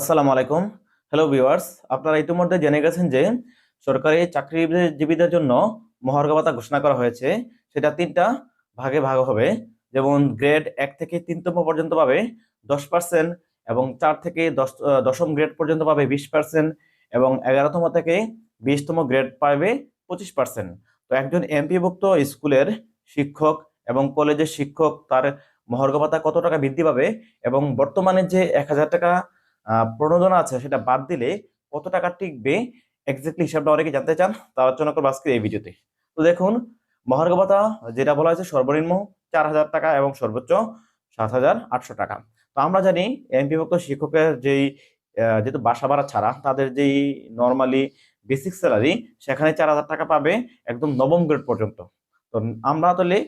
আসসালামু আলাইকুম। Hello viewers আপনারা ইতিমধ্যে জেনে গেছেন যে সরকারি চাকরিজীবীদের জন্য মহার্ঘ ভাতা ঘোষণা করা হয়েছে। সেটা তিনটা ভাগে ভাগ হবে। যেমন গ্রেড এক থেকে তিনতম পর্যন্ত পাবে দশ পার্সেন্ট এবং চার থেকে দশ দশম গ্রেড পর্যন্ত পাবে বিশ পার্সেন্ট এবং এগারোতম থেকে বিশতম গ্রেড পাবে পঁচিশ পার্সেন্ট তো একজন এমপিভুক্ত স্কুলের শিক্ষক এবং কলেজের শিক্ষক তার মহার্ঘ ভাতা কত টাকা বৃদ্ধি পাবে এবং বর্তমানে যে এক হাজার টাকা প্রণোদনা আছে, সেটা বাদ দিলে কত টাকা টিকবে? এক্স্যাক্টলি হিসাবটা অনেকে জানতে চান, তা আলোচনা করব আজকে এই ভিডিওতে। তো দেখুন, মহার্ঘ ভাতা যেটা বলা হয়েছে, সর্বনিম্ন চার হাজার টাকা এবং সর্বোচ্চ সাত হাজার আটশো টাকা। তো আমরা জানি এমপিভুক্ত শিক্ষকের যেই যেহেতু বাসা ভাড়া ছাড়া, তাদের যেই নর্মালি বেসিক স্যালারি সেখানে চার হাজার টাকা পাবে একদম নবম গ্রেড পর্যন্ত। তো আমরা তাহলে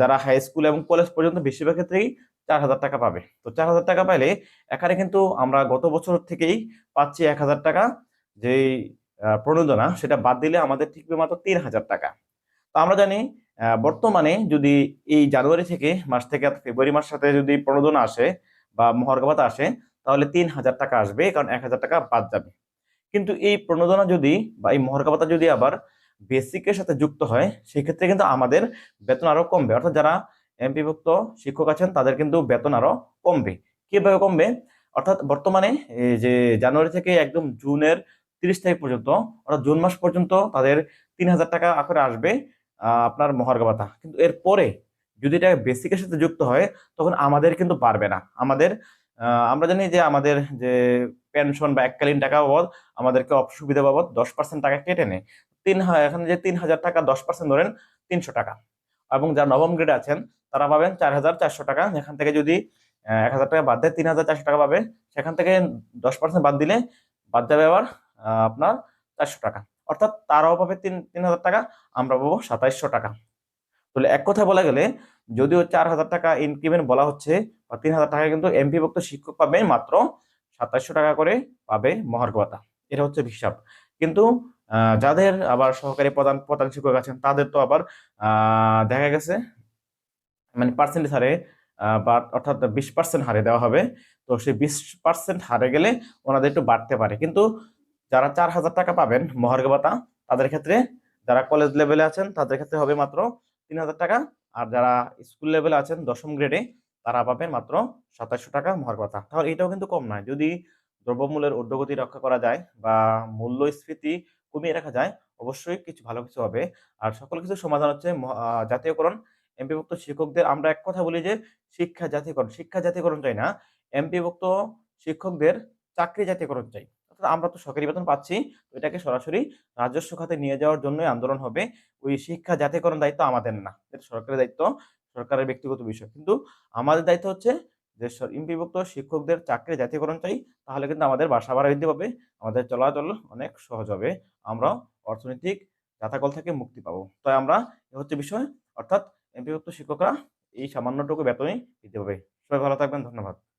যারা হাই স্কুল এবং কলেজ পর্যন্ত, বেশিরভাগ ক্ষেত্রেই চার হাজার টাকা পাবে। তো চার হাজার টাকা পাইলে এখানে কিন্তু আমরা গত বছর থেকেই পাচ্ছি এক হাজার টাকা। যেই প্রণোদনা সেটা বাদ দিলে আমাদের ঠিকবে মাত্র তিন হাজার টাকা। তো আমরা জানি বর্তমানে যদি এই জানুয়ারি থেকে মাস থেকে ফেব্রুয়ারি মাস সাথে যদি প্রণোদনা আসে বা মহার্ঘ ভাতা আসে, তাহলে তিন হাজার টাকা আসবে কারণ এক হাজার টাকা বাদ যাবে। কিন্তু এই প্রণোদনা যদি বা এই মহার্ঘ ভাতা যদি আবার বেসিকের সাথে যুক্ত হয়, সেক্ষেত্রে কিন্তু আমাদের বেতন আরও কমবে। অর্থাৎ যারা এমপিভুক্ত শিক্ষক আছেন, তাদের কিন্তু বেতন আরও কমবে। কীভাবে কমবে? অর্থাৎ বর্তমানে যে জানুয়ারি থেকে একদম জুনের তিরিশ তারিখ পর্যন্ত, অর্থাৎ জুন মাস পর্যন্ত তাদের তিন হাজার টাকা করে আসবে আপনার মহার্ঘ ভাতা। কিন্তু এর পরে যদি এটা বেসিকের সাথে যুক্ত হয়, তখন আমাদের কিন্তু পারবে না। আমাদের আমরা জানি যে আমাদের যে পেনশন বা এককালীন টাকা বাবদ, আমাদেরকে অসুবিধা বাবদ দশ পার্সেন্ট টাকা কেটে নেয়। তিন এখানে যে তিন হাজার টাকা দশ পার্সেন্ট ধরেন, তিনশো টাকা। এবং যারা নবম গ্রেডে আছেন, তারা পাবেন চার হাজার চারশো টাকা। যেখান থেকে যদি এক হাজার টাকা বাদ দেয়, তিন হাজার চারশো টাকা পাবে সেখান থেকে দশ পার্সেন্ট বাদ দিলে বাদ যাবে আবার আপনার চারশো টাকা। অর্থাৎ তারাও পাবে তিন তিন হাজার টাকা, আমরা পাবো সাতাইশশো টাকা। তাহলে এক কথা বলা গেলে, যদিও চার হাজার টাকা ইনক্রিমেন্ট বলা হচ্ছে, বা তিন হাজার টাকা কিন্তু এমপিভুক্ত শিক্ষক পাবে মাত্র সাতাইশশো টাকা করে পাবে মহার্ঘ এটা হচ্ছে হিসাব। কিন্তু যাদের আবার সহকারী প্রধান প্রধান শিক্ষক আছেন, তাদের তো আবার দেখা গেছে মানে পার্সেন্টেজ হারে বা অর্থাৎ বিশ পার্সেন্ট হারে দেওয়া হবে। তো সেই বিশ পার্সেন্ট হারে গেলে ওনাদের একটু বাড়তে পারে। কিন্তু যারা চার হাজার টাকা পাবেন মহার্ঘ ভাতা, তাদের ক্ষেত্রে যারা কলেজ লেভেলে আছেন, তাদের ক্ষেত্রে হবে মাত্র তিন হাজার টাকা। আর যারা স্কুল লেভেলে আছেন, দশম গ্রেডে তারা পাবেন মাত্র সাতাশশো টাকা মহার্ঘ ভাতা। তাহলে এটাও কিন্তু কম নয়। যদি দ্রব্যমূল্যের ঊর্ধ্বগতি রক্ষা করা যায় বা মূল্যস্ফীতি কমিয়ে রাখা যায়, অবশ্যই কিছু ভালো কিছু হবে। আর সকল কিছু সমাধান হচ্ছে জাতীয়করণ। এমপিভুক্ত শিক্ষকদের আমরা এক কথা বলি যে, শিক্ষা জাতীয়করণ। শিক্ষা জাতীয়করণ চাই না, এমপিভুক্ত শিক্ষকদের চাকরি জাতীয়করণ চাই। অর্থাৎ আমরা তো সরকারি বেতন পাচ্ছি এটাকে সরাসরি রাজস্ব খাতে নিয়ে যাওয়ার জন্যই আন্দোলন হবে। ওই শিক্ষা জাতীয়করণ দায়িত্ব আমাদের না, এটা সরকারের দায়িত্ব, সরকারের ব্যক্তিগত বিষয়। কিন্তু আমাদের দায়িত্ব হচ্ছে যে এমপিভুক্ত শিক্ষকদের চাকরি জাতীয়করণ চাই, তাহলে কিন্তু আমাদের বাসা ভাড়া বৃদ্ধি পাবে, আমাদের চলাচল অনেক সহজ হবে, আমরা অর্থনৈতিক জাতাকল থেকে মুক্তি পাবো। তাই আমরা এ হচ্ছে বিষয়, অর্থাৎ এমপিভুক্ত শিক্ষকরা এই সামান্যটুকু বেতনই দিতে হবে সবাই ভালো থাকবেন, ধন্যবাদ।